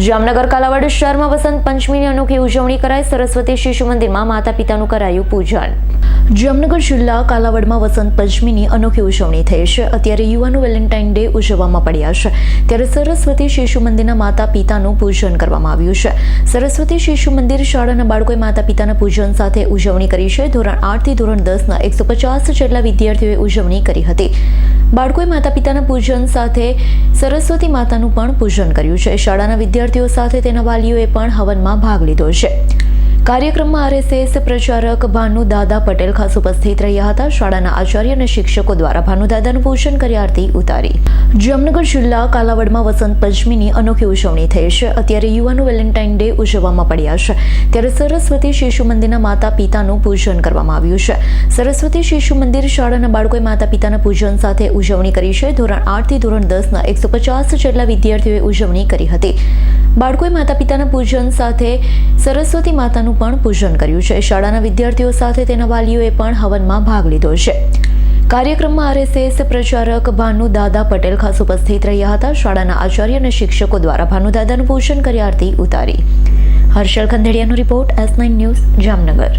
જામનગર, કાલાવાડ શહેરમાં વસંત પંચમીની અનોખી ઉજવણી કરાઈ. સરસ્વતી શિશુ મંદિરમાં માતા પિતાનું કરાયું પૂજન. જામનગર જિલ્લા, કાલાવડમાં વસંત પંચમીની અનોખી ઉજવણી થઈ છે. અત્યારે યુવાનો વેલેન્ટાઇન ડે ઉજવવામાં પડ્યા છે. ત્યારે સરસ્વતી શિશુ મંદિરના માતા પિતાનું પૂજન કરવામાં આવ્યું છે. સરસ્વતી શિશુ મંદિર શાળાના બાળકોએ માતા પિતાના પૂજન સાથે ઉજવણી કરી છે. ધોરણ આઠથી ધોરણ દસના એકસો પચાસ જેટલા વિદ્યાર્થીઓએ ઉજવણી કરી હતી. બાળકોએ માતા પિતાના પૂજન સાથે સરસ્વતી માતાનું પણ પૂજન કર્યું છે. શાળાના વિદ્યાર્થીઓ સાથે તેના વાલીઓએ પણ હવનમાં ભાગ લીધો છે. કાર્યક્રમમાં આરએસએસ પ્રચારક ભાનુ દાદા પટેલ ખાસ ઉપસ્થિત રહ્યા હતા. શાળાના આચાર્ય અને શિક્ષકો દ્વારા ભાનુદાદાનું પૂજન કરી આરતી ઉતારી. જામનગર જિલ્લા કાલાવડમાં વસંત પંચમીની અનોખી ઉજવણી થઈ છે. અત્યારે યુવાનો વેલેન્ટાઇન ડે ઉજવવામાં પડ્યા છે. ત્યારે સરસ્વતી શિશુ મંદિરના માતા પિતાનું પૂજન કરવામાં આવ્યું છે. સરસ્વતી શિશુ મંદિર શાળાના બાળકોએ માતા પિતાના પૂજન સાથે ઉજવણી કરી છે. ધોરણ આઠથી ધોરણ દસના એકસો પચાસ જેટલા વિદ્યાર્થીઓએ ઉજવણી કરી હતી. બાળકોએ માતા પિતાના પૂજન સાથે સરસ્વતી માતાનું પણ પૂજન કર્યું છે. શાળાના વિદ્યાર્થીઓ સાથે તેના વાલીઓએ પણ હવનમાં ભાગ લીધો છે. કાર્યક્રમમાં આરએસએસ પ્રચારક ભાનુ દાદા પટેલ ખાસ ઉપસ્થિત રહ્યા હતા. શાળાના આચાર્ય અને શિક્ષકો દ્વારા ભાનુદાદાનું પૂજન કરી આરતી ઉતારી. Harshal ખંધેડિયાનો report S nine news Jamnagar.